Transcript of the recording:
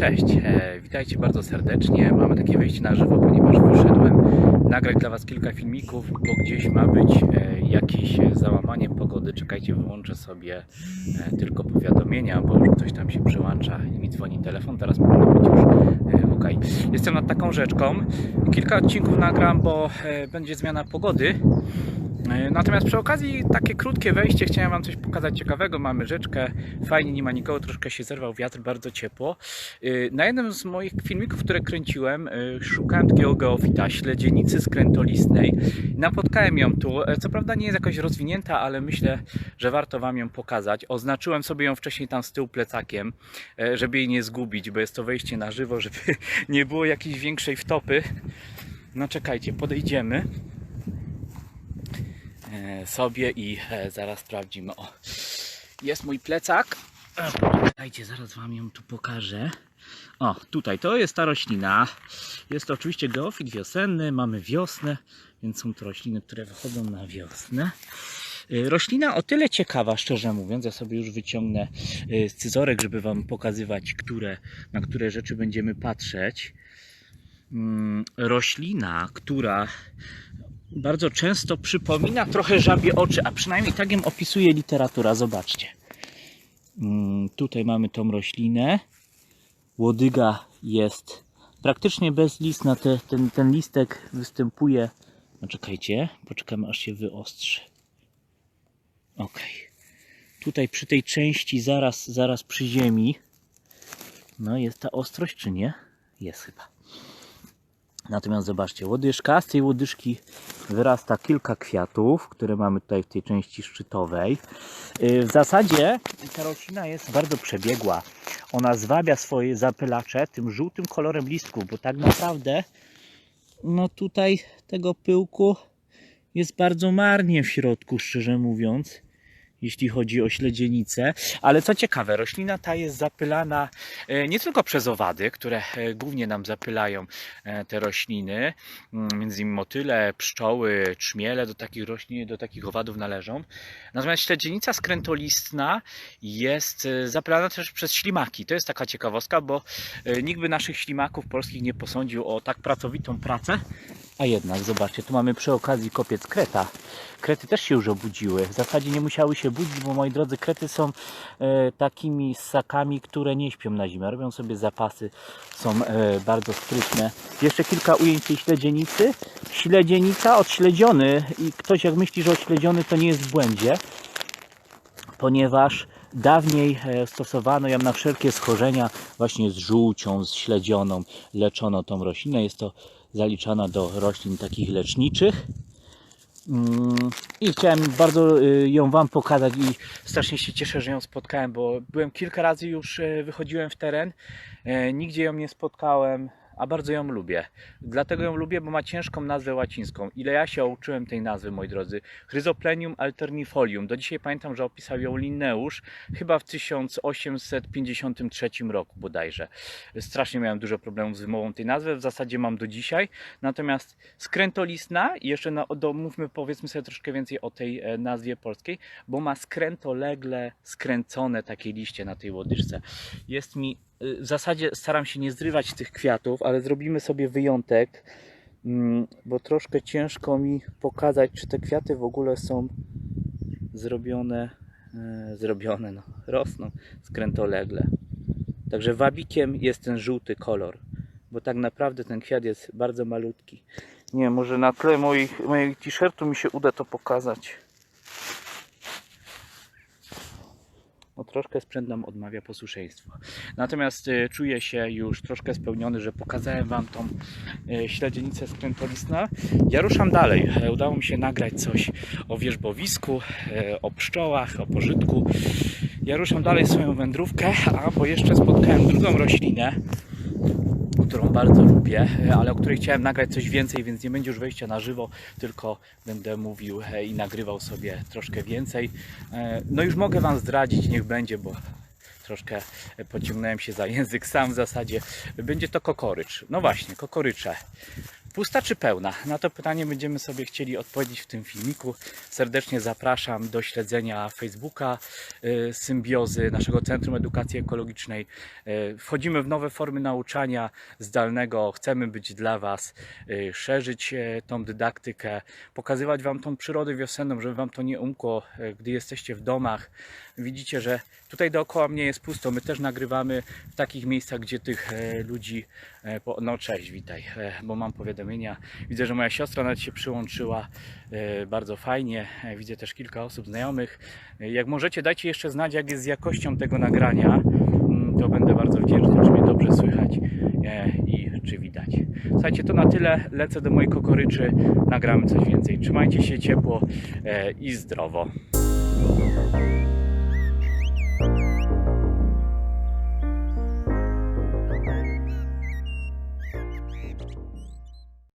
Cześć, e, witajcie bardzo serdecznie. Mamy takie wejście na żywo, ponieważ wyszedłem nagrać dla Was kilka filmików, bo gdzieś ma być e, jakieś załamanie pogody. Czekajcie, wyłączę sobie e, tylko powiadomienia, bo już ktoś tam się przyłącza i mi dzwoni telefon. Teraz powinno być już ok. Jestem nad taką rzeczką. Kilka odcinków nagram, bo będzie zmiana pogody. E, Natomiast przy okazji takie krótkie wejście, chciałem Wam coś pokazać ciekawego. Mamy rzeczkę, fajnie, nie ma nikogo, troszkę się zerwał wiatr, bardzo ciepło. E, Na jednym z moich filmików, które kręciłem, e, szukałem takiego geofita, śledzienicy skrętolistnej. Napotkałem ją tu, co prawda nie jest jakoś rozwinięta, ale myślę, że warto Wam ją pokazać. Oznaczyłem sobie ją wcześniej tam z tyłu plecakiem, żeby jej nie zgubić, bo jest to wejście na żywo, żeby nie było jakiejś większej wtopy. No czekajcie, podejdziemy sobie i e, zaraz sprawdzimy. O, jest mój plecak. E, Czekajcie, zaraz Wam ją tu pokażę. O, tutaj to jest ta roślina. Jest to oczywiście geofit wiosenny. Mamy wiosnę, więc są to rośliny, które wychodzą na wiosnę. E, Roślina o tyle ciekawa, szczerze mówiąc, ja sobie już wyciągnę e, scyzorek, żeby Wam pokazywać, które, na które rzeczy będziemy patrzeć. Mm, Roślina, która bardzo często przypomina trochę żabie oczy, a przynajmniej tak ją opisuje literatura. Zobaczcie. Mm, Tutaj mamy tą roślinę. Łodyga jest praktycznie bezlistna. Te, ten, ten listek występuje. No czekajcie, poczekamy aż się wyostrzy. Ok. Tutaj przy tej części zaraz, zaraz przy ziemi. No jest ta ostrość czy nie? Jest chyba. Natomiast zobaczcie, łodyżka, z tej łodyżki wyrasta kilka kwiatów, które mamy tutaj w tej części szczytowej. Yy, W zasadzie ta roślina jest bardzo przebiegła. Ona zwabia swoje zapylacze tym żółtym kolorem listków, bo tak naprawdę no tutaj tego pyłku jest bardzo marnie w środku, szczerze mówiąc jeśli chodzi o śledzienicę. Ale co ciekawe, roślina ta jest zapylana e, nie tylko przez owady, które e, głównie nam zapylają e, te rośliny, mm, między innymi motyle, pszczoły, trzmiele do takich roślin, do takich owadów należą. Natomiast śledzienica skrętolistna jest zapylana też przez ślimaki. To jest taka ciekawostka, bo nikt by naszych ślimaków polskich nie posądził o tak pracowitą pracę. A jednak, zobaczcie, tu mamy przy okazji kopiec kreta. Krety też się już obudziły. W zasadzie nie musiały się budzić, bo moi drodzy, krety są e, takimi ssakami, które nie śpią na zimę. Robią sobie zapasy, są e, bardzo sprytne. Jeszcze kilka ujęć tej śledzienicy. Śledzienica, odśledziony i ktoś jak myśli, że odśledziony to nie jest w błędzie, ponieważ dawniej e, stosowano ją na wszelkie schorzenia właśnie z żółcią, z śledzioną, leczono tą roślinę. Jest to zaliczana do roślin takich leczniczych. Mm, I chciałem bardzo y, ją Wam pokazać i strasznie się cieszę, że ją spotkałem, bo byłem kilka razy już, y, wychodziłem w teren, nigdzie ją nie spotkałem, a bardzo ją lubię. Dlatego ją lubię, bo ma ciężką nazwę łacińską. Ile ja się uczyłem tej nazwy, moi drodzy. Chryzoplenium alternifolium. Do dzisiaj pamiętam, że opisał ją Linneusz, chyba w 1853 roku bodajże. Strasznie miałem dużo problemów z wymową tej nazwy, w zasadzie mam do dzisiaj. Natomiast skrętolistna, jeszcze na, domówmy powiedzmy sobie troszkę więcej o tej e, nazwie polskiej, bo ma skrętolegle skręcone takie liście na tej łodyżce. Jest mi, w zasadzie staram się nie zrywać tych kwiatów, ale zrobimy sobie wyjątek, mm, bo troszkę ciężko mi pokazać, czy te kwiaty w ogóle są zrobione, e, zrobione, no, rosną skrętolegle. Także wabikiem jest ten żółty kolor, bo tak naprawdę ten kwiat jest bardzo malutki. Nie, może na tle moich, mojego t-shirtu mi się uda to pokazać. No, troszkę sprzęt nam odmawia posłuszeństwa. Natomiast e, czuję się już troszkę spełniony, że pokazałem Wam tą e, śledzienicę skrętolistna. Ja ruszam dalej. E, Udało mi się nagrać coś o wierzbowisku, e, o pszczołach, o pożytku. Ja ruszam dalej swoją wędrówkę, a bo jeszcze spotkałem drugą roślinę, którą bardzo lubię, e, ale o której chciałem nagrać coś więcej, więc nie będzie już wejścia na żywo, tylko będę mówił e, i nagrywał sobie troszkę więcej. E, No już mogę Wam zdradzić, niech będzie, bo troszkę pociągnąłem się za język sam w zasadzie. Będzie to kokorycz. No właśnie, kokorycze. Pusta czy pełna? Na to pytanie będziemy sobie chcieli odpowiedzieć w tym filmiku. Serdecznie zapraszam do śledzenia Facebooka y, Symbiozy, naszego Centrum Edukacji Ekologicznej. Y, Wchodzimy w nowe formy nauczania zdalnego. Chcemy być dla Was, y, szerzyć tą dydaktykę, pokazywać Wam tą przyrodę wiosenną, żeby Wam to nie umkło, gdy jesteście w domach. Widzicie, że tutaj dookoła mnie jest pusto. My też nagrywamy w takich miejscach, gdzie tych ludzi. No cześć, witaj, bo mam powiadomienia. Widzę, że moja siostra nawet się przyłączyła. e, Bardzo fajnie. E, Widzę też kilka osób znajomych. E, Jak możecie, dajcie jeszcze znać, jak jest z jakością tego nagrania. Mm, To będę bardzo wdzięczny, czy mnie dobrze słychać i czy widać. Słuchajcie, to na tyle. Lecę do mojej kokoryczy. Nagramy coś więcej. Trzymajcie się ciepło i zdrowo.